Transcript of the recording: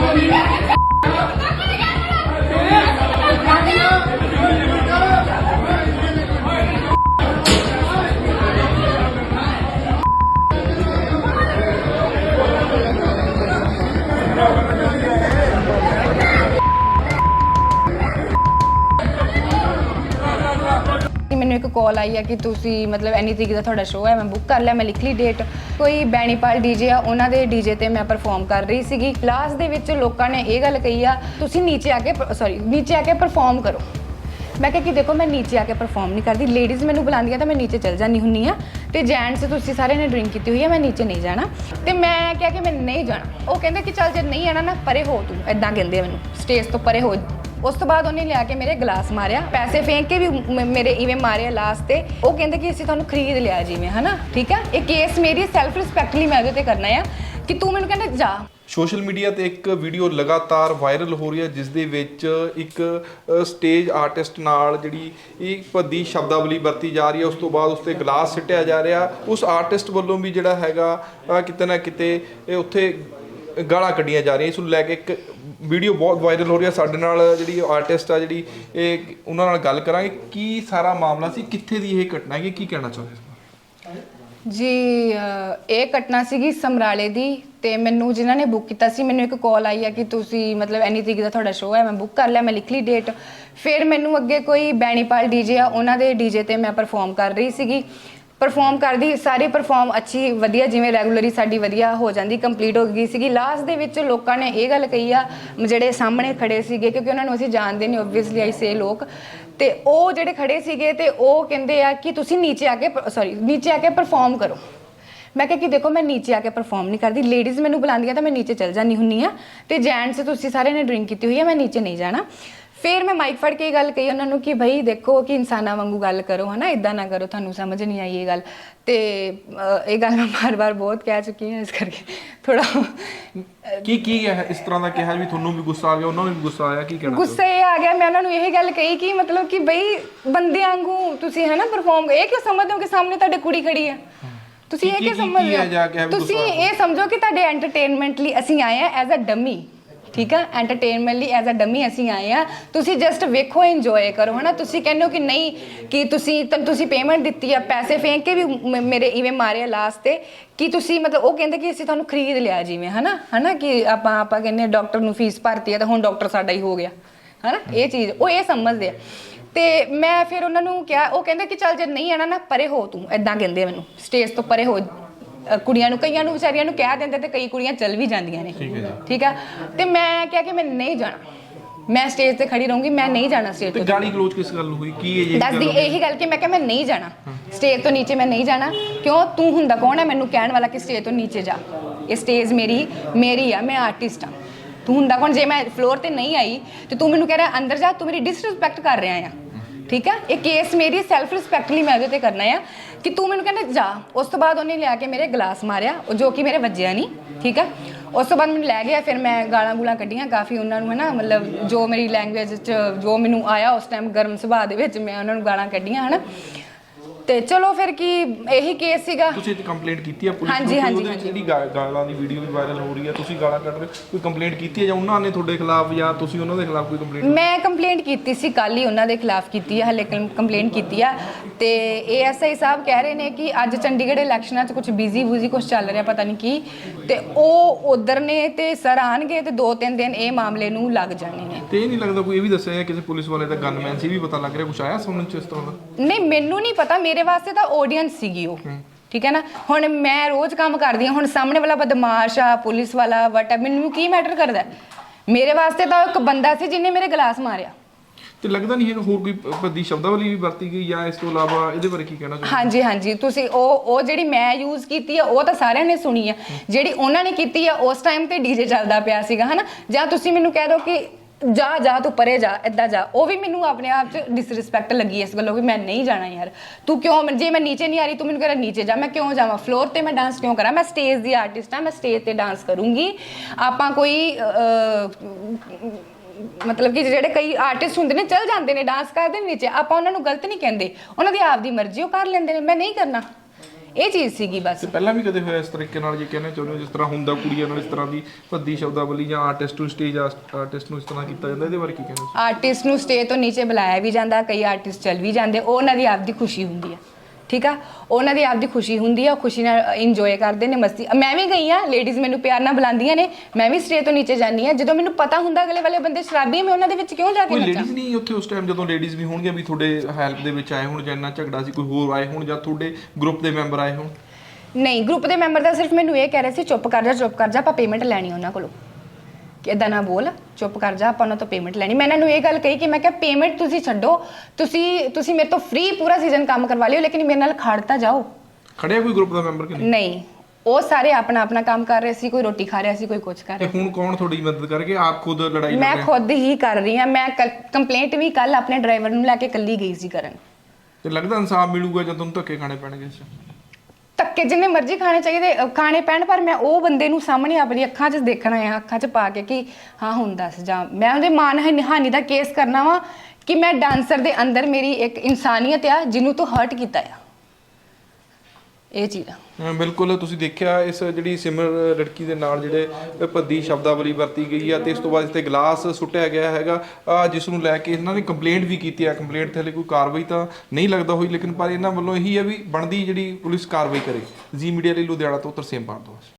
ਕਿ ਮੈਨੂੰ ਇੱਕ ਕਾਲ ਆਈ ਹੈ ਕਿ ਤੁਸੀਂ ਮਤਲਬ ਐਨੀ ਤਰੀਕ ਦਾ ਤੁਹਾਡਾ ਸ਼ੋਅ ਹੈ, ਮੈਂ ਬੁੱਕ ਕਰ ਲਿਆ, ਮੈਂ ਲਿਖ ਲਈ ਡੇਟ ਕੋਈ ਬੈਣੀਪਾਲ ਡੀਜੇ ਆ, ਉਹਨਾਂ ਦੇ ਡੀਜੇ ਤੇ ਮੈਂ ਪਰਫਾਰਮ ਕਰ ਰਹੀ ਸੀਗੀ। ਕਲਾਸ ਦੇ ਵਿੱਚ ਲੋਕਾਂ ਨੇ ਇਹ ਗੱਲ ਕਹੀ ਆ, ਤੁਸੀਂ ਨੀਚੇ ਆ ਕੇ ਸੌਰੀ ਨੀਚੇ ਆ ਕੇ ਪਰਫਾਰਮ ਕਰੋ। ਮੈਂ ਕਿਹਾ ਕਿ ਦੇਖੋ, ਮੈਂ ਨੀਚੇ ਆ ਕੇ ਪਰਫਾਰਮ ਨਹੀਂ ਕਰਦੀ। ਲੇਡੀਜ਼ ਮੈਨੂੰ ਬੁਲਾਉਂਦੀਆਂ ਤਾਂ ਮੈਂ ਨੀਚੇ ਚਲ ਜਾਂਦੀ ਹੁੰਨੀ ਆ। ਤੇ ਜੈਂਟਸ ਤੁਸੀਂ ਸਾਰਿਆਂ ਨੇ ਡਰਿੰਕ ਕੀਤੀ ਹੋਈ ਹੈ ਮੈਂ ਨੀਚੇ ਨਹੀਂ ਜਾਣਾ। ਤੇ ਮੈਂ ਕਿਹਾ ਕਿ ਮੈਂ ਨਹੀਂ ਜਾਣਾ। ਉਹ ਕਹਿੰਦੇ ਕਿ ਚੱਲ ਜੇ ਨਹੀਂ ਆਣਾ ਨਾ, ਪਰੇ ਹੋ ਤੂੰ ਐਦਾਂ ਕਹਿੰਦੇ ਮੈਨੂੰ। ਸਟੇਜ ਤੋਂ ਪਰੇ ਹੋ ਉਸ ਤੋਂ ਬਾਅਦ ਉਹਨੇ ਲਿਆ ਕੇ ਮੇਰੇ ਗਲਾਸ ਮਾਰਿਆ। ਪੈਸੇ ਫੇਂਕ ਕੇ ਵੀ ਮ- ਮੇਰੇ ਇਵੇਂ ਮਾਰਿਆ ਲਾਸਟ ਤੇ। ਉਹ ਕਹਿੰਦੇ ਕਿ ਅਸੀਂ ਤੁਹਾਨੂੰ ਖਰੀਦ ਲਿਆ ਜਿਵੇਂ ਹਨਾ? ਠੀਕ ਆ? ਇਹ ਕੇਸ ਮੇਰੀ ਸੈਲਫ ਰਿਸਪੈਕਟ ਲਈ ਮੈਂ ਉਹਦੇ ਤੇ ਕਰਨਾ ਆ ਕਿ ਤੂੰ ਮੈਨੂੰ ਕਹਿੰਦਾ ਜਾ। ਸੋਸ਼ਲ ਮੀਡੀਆ ਤੇ ਇੱਕ ਵੀਡੀਓ ਲਗਾਤਾਰ ਵਾਇਰਲ ਹੋ ਰਹੀ ਹੈ ਜਿਸ ਦੇ ਵਿੱਚ ਇੱਕ ਸਟੇਜ ਆਰਟਿਸਟ ਨਾਲ ਜਿਹੜੀ ਇਹ ਭੱਦੀ ਸ਼ਬਦਾਵਲੀ ਵਰਤੀ ਜਾ ਰਹੀ ਹੈ ਉਸ ਤੋਂ ਬਾਅਦ ਉਸ ਤੇ ਗਲਾਸ ਸਿੱਟਿਆ ਜਾ ਰਿਹਾ। ਉਸ ਆਰਟਿਸਟ ਵੱਲੋਂ ਵੀ ਜਿਹੜਾ ਹੈਗਾ ਅ, ਕਿਤੇ ਨਾ ਕਿਤੇ ਇਹ ਉੱਥੇ ਗਾਲਾਂ ਕੱਢੀਆਂ ਜਾ ਰਹੀਆਂ। ਇਸ ਨੂੰ ਲੈ ਕੇ ਇੱਕ ਵੀਡੀਓ ਬਹੁਤ ਵਾਇਰਲ ਹੋ ਰਹੀ ਹੈ। ਸਾਡੇ ਨਾਲ ਜਿਹੜੀ ਆਰਟਿਸਟ ਆ ਜਿਹੜੀ ਇਹ ਉਹਨਾਂ ਨਾਲ ਗੱਲ ਕਰਾਂਗੇ। ਕੀ ਸਾਰਾ ਮਾਮਲਾ ਸੀ? ਕਿੱਥੇ ਦੀ ਇਹ ਘਟਨਾ ਹੈ ਕੀ ਕਹਿਣਾ ਚਾਹੁੰਦੇ ਹੋ ਜੀ ਅਹ, ਇਹ ਘਟਨਾ ਸੀਗੀ ਸਮਰਾਲੇ ਦੀ ਤੇ ਮੈਨੂੰ ਜਿਨ੍ਹਾਂ ਨੇ ਬੁੱਕ ਕੀਤਾ ਸੀ ਮੈਨੂੰ ਇੱਕ ਕਾਲ ਆਈ ਹੈ ਕਿ ਤੁਸੀਂ ਮਤਲਬ ਐਨੀ ਤਰੀਕ ਦਾ ਤੁਹਾਡਾ ਸ਼ੋਅ ਹੈ ਮੈਂ ਬੁੱਕ ਕਰ ਲਿਆ ਮੈਂ ਲਿਖ ਲਈ ਡੇਟ ਫਿਰ ਮੈਨੂੰ ਅੱਗੇ ਕੋਈ ਬੈਣੀਪਾਲ ਡੀਜੇ ਆ ਉਹਨਾਂ ਦੇ ਡੀਜੇ ਤੇ ਮੈਂ ਪਰਫਾਰਮ ਕਰ ਰਹੀ ਸੀਗੀ। ਪਰਫਾਰਮ ਕਰਦੀ, ਸਾਰੀ ਪਰਫਾਰਮ ਅੱਛੀ, ਵਧੀਆ, ਜਿਵੇਂ ਰੈਗੂਲਰੀ ਸਾਡੀ ਵਧੀਆ ਹੋ ਜਾਂਦੀ ਕੰਪਲੀਟ ਹੋ ਗਈ ਸੀਗੀ। ਲਾਸਟ ਦੇ ਵਿੱਚ ਲੋਕਾਂ ਨੇ ਇਹ ਗੱਲ ਕਹੀ ਆ ਜਿਹੜੇ ਸਾਹਮਣੇ ਖੜੇ ਸੀਗੇ, ਕਿਉਂਕਿ ਉਹਨਾਂ ਨੂੰ ਅਸੀਂ ਜਾਣਦੇ ਨਹੀਂ ਓਬਵੀਅਸਲੀ ਆਈ ਸੇ ਲੋਕ। ਤੇ ਉਹ ਜਿਹੜੇ ਖੜੇ ਸੀਗੇ ਤੇ ਉਹ ਕਹਿੰਦੇ ਆ ਕਿ ਤੁਸੀਂ ਨੀਚੇ ਆ ਕੇ ਸੌਰੀ ਨੀਚੇ ਆ ਕੇ ਪਰਫਾਰਮ ਕਰੋ। ਮੈਂ ਕਿਹਾ ਕਿ ਦੇਖੋ, ਮੈਂ ਨੀਚੇ ਆ ਕੇ ਪਰਫਾਰਮ ਨਹੀਂ ਕਰਦੀ। ਲੇਡੀਜ਼ ਮੈਨੂੰ ਬੁਲਾਉਂਦੀਆਂ ਤਾਂ ਮੈਂ ਨੀਚੇ ਚਲ ਜਾਂਦੀ ਹੁੰਨੀ ਆ। ਤੇ ਜੈਂਟਸ ਤੁਸੀਂ ਸਾਰਿਆਂ ਨੇ ਡਰਿੰਕ ਕੀਤੀ ਹੋਈ ਆ, ਮੈਂ ਨੀਚੇ ਨਹੀਂ ਜਾਣਾ। ਫਿਰ ਮੈਂ ਮਾਈਕ ਫੜ ਕੇ ਇਹ ਗੱਲ ਕਹੀ ਉਹਨਾਂ ਨੂੰ ਕਿ ਭਾਈ ਦੇਖੋ ਕਿ ਇਨਸਾਨਾਂ ਵਾਂਗੂ ਗੱਲ ਕਰੋ ਹਨਾ? ਇਦਾਂ ਨਾ ਕਰੋ ਤੁਹਾਨੂੰ ਸਮਝ ਨਹੀਂ ਆਈ ਇਹ ਗੱਲ। ਤੇ ਇਹ ਗੱਲ ਮੈਂ ਬਾਰ-ਬਾਰ ਬਹੁਤ ਕਹਿ ਚੁੱਕੀ ਹਾਂ ਇਸ ਕਰਕੇ ਥੋੜਾ ਕੀ ਕੀ ਹੈ ਇਸ ਤਰ੍ਹਾਂ ਦਾ ਕਿਹਾ ਵੀ ਤੁਹਾਨੂੰ ਵੀ ਗੁੱਸਾ ਆ ਗਿਆ ਉਹਨਾਂ ਨੂੰ ਵੀ ਗੁੱਸਾ ਆਇਆ ਕੀ ਕਹਿਣਾ ਗੁੱਸਾ ਇਹ ਆ ਗਿਆ ਮੈਂ ਉਹਨਾਂ ਨੂੰ ਇਹ ਗੱਲ ਕਹੀ ਕਿ ਮਤਲਬ ਕਿ ਬਈ ਬੰਦਿਆਂ ਵਾਂਗੂ ਤੁਸੀਂ ਹਨਾ ਪਰਫਾਰਮ ਇਹ ਕਿਉਂ ਸਮਝਦੇ ਹੋ ਕਿ ਸਾਹਮਣੇ ਤੁਹਾਡੇ ਕੁੜੀ ਖੜੀ ਆ ਤੁਸੀਂ ਇਹ ਕੀ- ਕੀ- ਕੀ ਸਮਝਦੇ ਹੈ? ਕੇ ਹੋ ਤੁਸੀਂ ਇਹ ਸਮਝੋ ਕਿ ਤੁਹਾਡੇ ਐਂਟਰਟੇਨਮੈਂਟ ਲਈ ਅਸੀਂ ਆਏ ਆ ਐਜ਼ ਅ ਡਮੀ ਠੀਕ ਆ? ਐਂਟਰਟੇਨਮੈਂਟ ਲਈ ਐਜ਼ ਅ ਡਮੀ ਅਸੀਂ ਆਏ ਆ। ਤੁਸੀਂ ਜਸਟ ਵੇਖੋ ਇੰਜੋਏ ਕਰੋ, ਹਨਾ? ਤੁਸੀਂ ਕਹਿੰਦੇ ਹੋ ਕਿ ਨਹੀਂ, ਕਿ ਤੁਸੀਂ ਤਾਂ ਤੁਸੀਂ ਪੇਮੈਂਟ ਦਿੱਤੀ ਆ, ਪੈਸੇ ਫੇਂਕ ਕੇ ਵੀ ਮ- ਮੇਰੇ ਇਵੇਂ ਮਾਰਿਆ ਲਾਸਟ ਤੇ। ਕਿ ਤੁਸੀਂ ਮਤਲਬ ਉਹ ਕਹਿੰਦੇ ਕਿ ਅਸੀਂ ਤੁਹਾਨੂੰ ਖਰੀਦ ਲਿਆ ਜਿਵੇਂ, ਹਨਾ? ਹਨਾ ਕਿ ਆਪਾਂ ਆਪਾਂ ਕਹਿੰਦੇ ਡਾਕਟਰ ਨੂੰ ਫੀਸ ਭਰਤੀ ਆ ਤਾਂ ਹੁਣ ਡਾਕਟਰ ਸਾਡਾ ਹੀ ਹੋ ਗਿਆ। ਹਨਾ? ਇਹ ਚੀਜ਼, ਉਹ ਇਹ ਸਮਝਦੇ ਆ। ਤੇ ਮੈਂ ਫਿਰ ਉਹਨਾਂ ਨੂੰ ਕਿਹਾ, ਉਹ ਕਹਿੰਦੇ ਕਿ ਚੱਲ ਜੇ ਨਹੀਂ ਆਣਾ ਨਾ, ਪਰੇ ਹੋ ਤੂੰ ਐਦਾਂ ਕਹਿੰਦੇ ਆ ਮੈਨੂੰ। ਸਟੇਜ ਤੋਂ ਪਰੇ ਹੋ। ਅ, ਕੁੜੀਆਂ ਨੂੰ ਕਈਆਂ ਨੂੰ ਵਿਚਾਰੀਆਂ ਨੂੰ ਕਹਿ ਦਿੰਦੇ ਤੇ ਕਈ ਕੁੜੀਆਂ ਚੱਲ ਵੀ ਜਾਂਦੀਆਂ ਨੇ। ਠੀਕ ਹੈ ਜੀ। ਠੀਕ ਆ? ਤੇ ਮੈਂ ਕਿਹਾ ਕਿ ਮੈਂ ਨਹੀਂ ਜਾਣਾ। ਮੈਂ ਸਟੇਜ ਤੇ ਖੜੀ ਰਹੂੰਗੀ ਮੈਂ ਨਹੀਂ ਜਾਣਾ ਸਟੇਜ ਤੇ ਤੋਂ। ਗਾਲੀ ਗਲੋਚ ਕਿਸ ਗੱਲ ਨੂੰ ਹੋਈ? ਕੀ ਹੈ ਜੀ ਦੱਸਦੀ ਇਹੀ ਗੱਲ ਕਿ ਮੈਂ ਕਿਹਾ ਮੈਂ ਨਹੀਂ ਜਾਣਾ। ਸਟੇਜ ਤੋਂ ਨੀਚੇ ਮੈਂ ਨਹੀਂ ਜਾਣਾ। ਕਿਉਂ? ਤੂੰ ਹੁੰਦਾ ਕੌਣ ਹੈ? ਮੈਨੂੰ ਕਹਿਣ ਵਾਲਾ ਕਿ ਸਟੇਜ ਤੋਂ ਨੀਚੇ ਜਾ। ਇਹ ਸਟੇਜ ਮੇਰੀ ਮੇਰੀ ਆ ਮੈਂ ਆਰਟਿਸਟ ਆ। ਤੂੰ ਹੁੰਦਾ ਕੌਣ? ਜੇ ਮੈਂ ਫਲੋਰ ਤੇ ਨਹੀਂ ਆਈ ਤੇ ਤੂੰ ਮੈਨੂੰ ਕਹਿ ਰਿਹਾ ਅੰਦਰ ਜਾ ਤੂੰ ਮੇਰੀ ਡਿਸਰਿਸਪੈਕਟ ਕਰ ਰਿਹਾ ਆ। ਠੀਕ ਆ? ਇਹ ਕੇਸ ਮੇਰੀ ਸੈਲਫ ਰਿਸਪੈਕਟ ਲਈ ਮੈਂ ਉਹਦੇ ਤੇ ਕਰਨਾ ਆ ਕਿ ਤੂੰ ਮੈਨੂੰ ਕਹਿੰਦਾ, ਜਾ। ਉਸ ਤੋਂ ਬਾਅਦ ਉਹਨੇ ਲਿਆ ਕੇ ਮੇਰੇ ਗਲਾਸ ਮਾਰਿਆ, ਉਹ ਜੋ ਕਿ ਮੇਰੇ ਵੱਜਿਆ ਨਹੀਂ, ਠੀਕ ਆ? ਉਸ ਤੋਂ ਬਾਅਦ ਮੈਨੂੰ ਲੈ ਗਿਆ, ਫਿਰ ਮੈਂ ਗਾਲਾਂ ਗੂਲਾਂ ਕੱਢੀਆਂ, ਕਾਫੀ ਉਹਨਾਂ ਨੂੰ ਹੈ ਨਾ ਮਤਲਬ ਜੋ ਮੇਰੀ ਲੈਂਗੁਏਜ ਚ ਜੋ ਮੈਨੂੰ ਆਇਆ ਉਸ ਟਾਈਮ ਗਰਮ ਸੁਭਾਅ ਦੇ ਵਿੱਚ ਮੈਂ ਉਹਨਾਂ ਨੂੰ ਗਾਲਾਂ ਕੱਢੀਆਂ, ਹਨਾ? ਤੇ ਚਲੋ ਫਿਰ ਕੀ ਇਹੀ ਕੇਸ ਸੀਗਾ। ਤੁਸੀਂ ਤੇ ਕੰਪਲੇਂਟ ਕੀਤੀ ਹੈ ਪੁਲਿਸ ਹਾਂਜੀ, ਨੂੰ ਹਾਂਜੀ, ਉਹਦੇ ਵਿੱਚ ਹਾਂਜੀ। ਜਿਹੜੀ ਗਾ- ਗਾਲਾਂ ਦੀ ਵੀਡੀਓ ਵੀ ਵਾਇਰਲ ਹੋ ਰਹੀ ਹੈ ਤੁਸੀਂ ਗਾਲਾਂ ਕੱਢ ਰਹੇ ਹੋ, ਕੋਈ ਕੰਪਲੇਂਟ ਕੀਤੀ ਹੈ ਜਾਂ ਉਹਨਾਂ ਨੇ ਤੁਹਾਡੇ ਖਿਲਾਫ ਜਾਂ ਤੁਸੀਂ ਉਹਨਾਂ ਦੇ ਖਿਲਾਫ ਕੋਈ ਕੰਪਲੇਂਟ ਮੈਂ ਕੰਪਲੇਂਟ ਕੀਤੀ ਸੀ ਕੱਲ ਹੀ ਉਹਨਾਂ ਦੇ ਖਿਲਾਫ ਕੀਤੀ ਹੈ ਹਲੇ ਕੰਪਲੇਂਟ ਕੀਤੀ ਆ। ਤੇ ਏਐਸਆਈ ਸਾਹਿਬ ਕਹਿ ਰਹੇ ਨੇ ਕਿ ਅੱਜ ਚੰਡੀਗੜ੍ਹ ਇਲੈਕਸ਼ਨਾਂ 'ਚ ਕੁਝ ਬਿਜ਼ੀ ਬੂਜ਼ੀ ਕੁਝ ਚੱਲ ਰਿਹਾ ਪਤਾ ਨਹੀਂ ਕੀ। ਤੇ ਉਹ ਉਧਰ ਨੇ ਤੇ ਸਰ ਆਣਗੇ ਤੇ ਦੋ ਤਿੰਨ ਦਿਨ ਇਹ ਮਾਮਲੇ ਨੂੰ ਲੱਗ ਜਾਣੇ ਨੇ। ਤੇ ਇਹ ਨਹੀਂ ਲੱਗਦਾ ਕੋਈ ਇਹ ਵੀ ਦੱਸਿਆ ਹੈ ਕਿਸੇ ਪੁਲਿਸ ਵਾਲੇ ਦਾ ਗਨਮੈਨ ਸੀ ਇਹ ਵੀ ਪਤਾ ਲੱਗ ਰਿਹਾ ਕੁਝ ਆਇਆ ਸੁਣਨ ਚ ਇਸ ਤਰ੍ਹਾਂ ਦਾ? ਨਹੀਂ ਮੈਨੂੰ ਨਹੀਂ ਪਤਾ ਮੇਰੇ ਵਾਸਤੇ ਤਾਂ ਆਡੀਅנס ਸੀਗੀ ਉਹ। ਠੀਕ ਹੈ ਨਾ? ਹੁਣ ਮੈਂ ਰੋਜ਼ ਕੰਮ ਕਰਦੀ ਹਾਂ ਹੁਣ ਸਾਹਮਣੇ ਵਾਲਾ ਬਦਮਾਸ਼ ਆ ਪੁਲਿਸ ਵਾਲਾ ਵਟ ਮੈਨੂੰ ਕੀ ਮੈਟਰ ਕਰਦਾ? ਮੇਰੇ ਵਾਸਤੇ ਤਾਂ ਇੱਕ ਬੰਦਾ ਸੀ ਜਿਹਨੇ ਮੇਰੇ ਗਲਾਸ ਮਾਰਿਆ। ਤੇ ਲੱਗਦਾ ਨਹੀਂ ਹੈਗਾ ਹੋਰ ਕੋਈ ਭੱਦੀ ਸ਼ਬਦਾਵਲੀ ਵੀ ਵਰਤੀ ਗਈ ਜਾਂ ਇਸ ਤੋਂ ਇਲਾਵਾ ਇਹਦੇ ਬਾਰੇ ਕੀ ਕਹਿਣਾ ਚਾਹੁੰਦੇ ਹਾਂਜੀ ਹਾਂਜੀ। ਤੁਸੀਂ ਉਹ ਉਹ ਜਿਹੜੀ ਮੈਂ ਯੂਜ਼ ਕੀਤੀ ਆ ਉਹ ਤਾਂ ਸਾਰਿਆਂ ਨੇ ਸੁਣੀ ਆ। ਜਿਹੜੀ ਉਹਨਾਂ ਨੇ ਕੀਤੀ ਆ ਉਸ ਟਾਈਮ ਤੇ ਡੀਜੇ ਚੱਲਦਾ ਪਿਆ ਸੀਗਾ ਹਨਾ? ਜਾਂ ਤੁਸੀਂ ਮੈਨੂੰ ਕਹਿ ਦਿਓ ਕਿ ਜਾ ਜਾ ਤੂੰ ਪਰੇ ਜਾ ਇੱਦਾਂ ਜਾ। ਉਹ ਵੀ ਮੈਨੂੰ ਆਪਣੇ ਆਪ 'ਚ ਡਿਸਰਿਸਪੈਕਟ ਲੱਗੀ ਇਸ ਗੱਲੋਂ ਕਿ ਮੈਂ ਨਹੀਂ ਜਾਣਾ ਯਾਰ। ਤੂੰ ਕਿਉਂ ਜੇ ਮੈਂ ਨੀਚੇ ਨਹੀਂ ਆ ਰਹੀ ਤੂੰ ਮੈਨੂੰ ਕਹਿ ਨੀਚੇ ਜਾ ਮੈਂ ਕਿਉਂ ਜਾਵਾਂ? ਫਲੋਰ ਤੇ ਮੈਂ ਡਾਂਸ ਕਿਉਂ ਕਰਾਂ? ਮੈਂ ਸਟੇਜ ਦੀ ਆਰਟਿਸਟ ਹਾਂ ਮੈਂ ਸਟੇਜ ਤੇ ਡਾਂਸ ਕਰੂੰਗੀ। ਆਪਾਂ ਕੋਈ ਅਹ, ਮਤਲਬ ਕਿ ਜਿਹੜੇ ਕਈ ਆਰਟਿਸਟ ਹੁੰਦੇ ਨੇ ਚਲ ਜਾਂਦੇ ਨੇ ਡਾਂਸ ਕਰਦੇ ਨੇ ਨੀਚੇ। ਆਪਾਂ ਉਹਨਾਂ ਨੂੰ ਗਲਤ ਨਹੀਂ ਕਹਿੰਦੇ। ਉਹਨਾਂ ਦੀ ਆਪਦੀ ਮਰਜ਼ੀ ਉਹ ਕਰ ਲੈਂਦੇ ਨੇ। ਮੈਂ ਨਹੀਂ ਕਰਨਾ। ਇਹ ਚੀਜ਼ ਸੀਗੀ ਬਸ। ਤੇ ਪਹਿਲਾਂ ਵੀ ਕਦੇ ਹੋਇਆ ਇਸ ਤਰੀਕੇ ਨਾਲ ਜੇ ਕਹਿੰਦੇ ਚਾਹੁੰਦੇ ਹੋ ਜਿਸ ਤਰ੍ਹਾਂ ਹੁੰਦਾ ਕੁੜੀਆਂ ਨਾਲ ਇਸ ਤਰ੍ਹਾਂ ਦੀ ਭੱਦੀ ਸ਼ਬਦਾਵਲੀ ਜਾਂ ਆਰਟਿਸਟ ਨੂੰ ਸਟੇਜ ਆਰਟਿਸਟ ਨੂੰ ਇਸ ਤਰ੍ਹਾਂ ਕੀਤਾ ਜਾਂਦਾ ਇਹਦੇ ਬਾਰੇ ਕੀ ਕਹਿੰਦੇ ਹੋ? ਆਰਟਿਸਟ ਨੂੰ ਸਟੇਜ ਤੋਂ ਨੀਚੇ ਬੁਲਾਇਆ ਵੀ ਜਾਂਦਾ ਕਈ ਆਰਟਿਸਟ ਚੱਲ ਵੀ ਜਾਂਦੇ ਉਹ ਉਹਨਾਂ ਦੀ ਆਪਦੀ ਖੁਸ਼ੀ ਹੁੰਦੀ ਆ ਠੀਕ ਆ? ਉਹਨਾਂ ਦੀ ਆਪਦੀ ਖੁਸ਼ੀ ਹੁੰਦੀ ਆ ਉਹ ਖੁਸ਼ੀ ਨਾਲ ਇੰਜੋਏ ਕਰਦੇ ਨੇ ਮਸਤੀ। ਮੈਂ ਵੀ ਗਈ ਆ ਲੇਡੀਜ਼ ਮੈਨੂੰ ਪਿਆਰ ਨਾਲ ਬੁਲਾਉਂਦੀਆਂ ਨੇ। ਮੈਂ ਵੀ ਸਟੇਜ ਤੋਂ ਨੀਚੇ ਜਾਂਦੀ ਆ। ਜਦੋਂ ਮੈਨੂੰ ਪਤਾ ਹੁੰਦਾ ਅਗਲੇ ਵਾਲੇ ਬੰਦੇ ਸ਼ਰਾਬੀ ਮੈਂ ਉਹਨਾਂ ਦੇ ਵਿੱਚ ਕਿਉਂ ਜਾ ਕੇ ਕੋਈ ਨੱਚਾਂ? ਲੇਡੀਜ਼ ਨਹੀਂ ਉੱਥੇ ਉਸ ਟਾਈਮ ਜਦੋਂ ਲੇਡੀਜ਼ ਵੀ ਹੋਣਗੀਆਂ ਵੀ ਤੁਹਾਡੇ ਹੈਲਪ ਦੇ ਵਿੱਚ ਆਏ ਹੋਣ ਜਾਂ ਇੰਨਾ ਝਗੜਾ ਸੀ ਕੋਈ ਹੋਰ ਆਏ ਹੋਣ ਜਾਂ ਤੁਹਾਡੇ ਗਰੁੱਪ ਦੇ ਮੈਂਬਰ ਆਏ ਹੋਣ? ਨਹੀਂ ਗਰੁੱਪ ਦੇ ਮੈਂਬਰ ਤਾਂ ਸਿਰਫ ਮੈਨੂੰ ਇਹ ਕਹਿ ਰਹੇ ਸੀ ਚੁੱਪ ਕਰ ਜਾ ਚੁੱਪ ਕਰ ਜਾ ਆਪਾਂ ਪੇਮੈਂਟ ਲੈਣੀ ਉਹਨਾਂ ਕੋਲੋਂ। ਕਿ ਇਦਾਂ ਨਾ ਬੋਲ ਚੁੱਪ ਕਰ ਜਾ ਆਪਾਂ ਉਹਨਾਂ ਤੋਂ ਪੇਮੈਂਟ ਲੈਣੀ। ਮੈਂ ਇਹਨਾਂ ਨੂੰ ਇਹ ਗੱਲ ਕਹੀ ਕਿ ਮੈਂ ਕਿਹਾ ਪੇਮੈਂਟ ਤੁਸੀਂ ਛੱਡੋ ਤੁਸੀਂ ਤੁਸੀਂ ਮੇਰੇ ਤੋਂ ਫ੍ਰੀ ਪੂਰਾ ਸੀਜ਼ਨ ਕੰਮ ਕਰਵਾ ਲਿਓ ਲੇਕਿਨ ਮੇਰੇ ਨਾਲ ਖੜਤਾ ਜਾਓ। ਖੜਿਆ ਕੋਈ ਗਰੁੱਪ ਦਾ ਮੈਂਬਰ ਕਿ ਨਹੀਂ? ਨਹੀਂ। ਉਹ ਸਾਰੇ ਆਪਣਾ ਆਪਣਾ ਕੰਮ ਕਰ ਰਹੇ ਸੀ ਕੋਈ ਰੋਟੀ ਖਾ ਰਿਹਾ ਸੀ ਕੋਈ ਕੁਝ ਕਰ ਤੇ ਰਿਹਾ ਹੁਣ ਕੌਣ ਤੁਹਾਡੀ ਮਦਦ ਕਰਕੇ ਆਪ ਖੁਦ ਲੜਾਈ ਲੜ ਮੈਂ ਰਹੇ ਖੁਦ ਹੀ ਕਰ ਰਹੀ ਹਾਂ। ਮੈਂ ਕੰਪਲੇਂਟ ਵੀ ਕੱਲ ਆਪਣੇ ਡਰਾਈਵਰ ਨੂੰ ਲੈ ਕੇ ਕੱਲੀ ਗਈ ਸੀ ਕਰਨ। ਤੇ ਲੱਗਦਾ ਇਨਸਾਫ ਮਿਲੂਗਾ ਜਦੋਂ ਤੁਹਾਨੂੰ ਧੱਕੇ ਖਾਣੇ ਪੈਣਗੇ ਇਸ 'ਚ? ਧੱਕੇ ਜਿੰਨੇ ਮਰਜ਼ੀ ਖਾਣੇ ਚਾਹੀਦੇ, ਅਹ, ਖਾਣੇ ਪੈਣ, ਪਰ ਮੈਂ ਉਹ ਬੰਦੇ ਨੂੰ ਸਾਹਮਣੇ ਆਪਣੀ ਅੱਖਾਂ 'ਚ ਦੇਖਣਾ ਹੈ ਅੱਖਾਂ 'ਚ ਪਾ ਕੇ ਕਿ ਹਾਂ, ਹੁਣ ਦੱਸ ਜਾਂ। ਮੈਂ ਉਹਦੇ ਮਾਨ ਹਾਨੀ ਦਾ ਕੇਸ ਕਰਨਾ ਵਾ ਕਿ ਮੈਂ ਡਾਂਸਰ ਦੇ ਅੰਦਰ ਮੇਰੀ ਇੱਕ ਇਨਸਾਨੀਅਤ ਆ, ਜਿਹਨੂੰ ਤੂੰ ਹਰਟ ਕੀਤਾ ਆ। ਇਹ ਚੀਜ਼ ਆ। ਅਹ ਬਿਲਕੁਲ, ਤੁਸੀਂ ਦੇਖਿਆ ਇਸ ਜਿਹੜੀ ਸਿਮਰ ਲੜਕੀ ਦੇ ਨਾਲ ਜਿਹੜੇ ਭੱਦੀ ਸ਼ਬਦਾਵਲੀ ਵਰਤੀ ਗਈ ਆ ਤੇ ਇਸ ਤੋਂ ਬਾਅਦ ਇਸ ਤੇ ਗਲਾਸ ਸੁੱਟਿਆ ਗਿਆ ਹੈਗਾ। ਅਹ ਜਿਸ ਨੂੰ ਲੈ ਕੇ ਇਹਨਾਂ ਨੇ ਕੰਪਲੇਂਟ ਵੀ ਕੀਤੀ ਆ। ਕੰਪਲੇਂਟ ਤੇ ਹਲੇ ਕੋਈ ਕਾਰਵਾਈ ਤਾਂ ਨਹੀਂ ਲੱਗਦਾ ਹੋਈ, ਲੇਕਿਨ ਪਰ ਇਹਨਾਂ ਵੱਲੋਂ ਇਹੀ ਹੈ ਵੀ ਬਣਦੀ ਜਿਹੜੀ ਪੁਲਿਸ ਕਾਰਵਾਈ ਕਰੇ। ਜੀ ਮੀਡੀਆ ਲਈ ਲੁਧਿਆਣਾ ਤੋਂ ਤਰਸੇਮ ਭਾਰਦਵਾਜ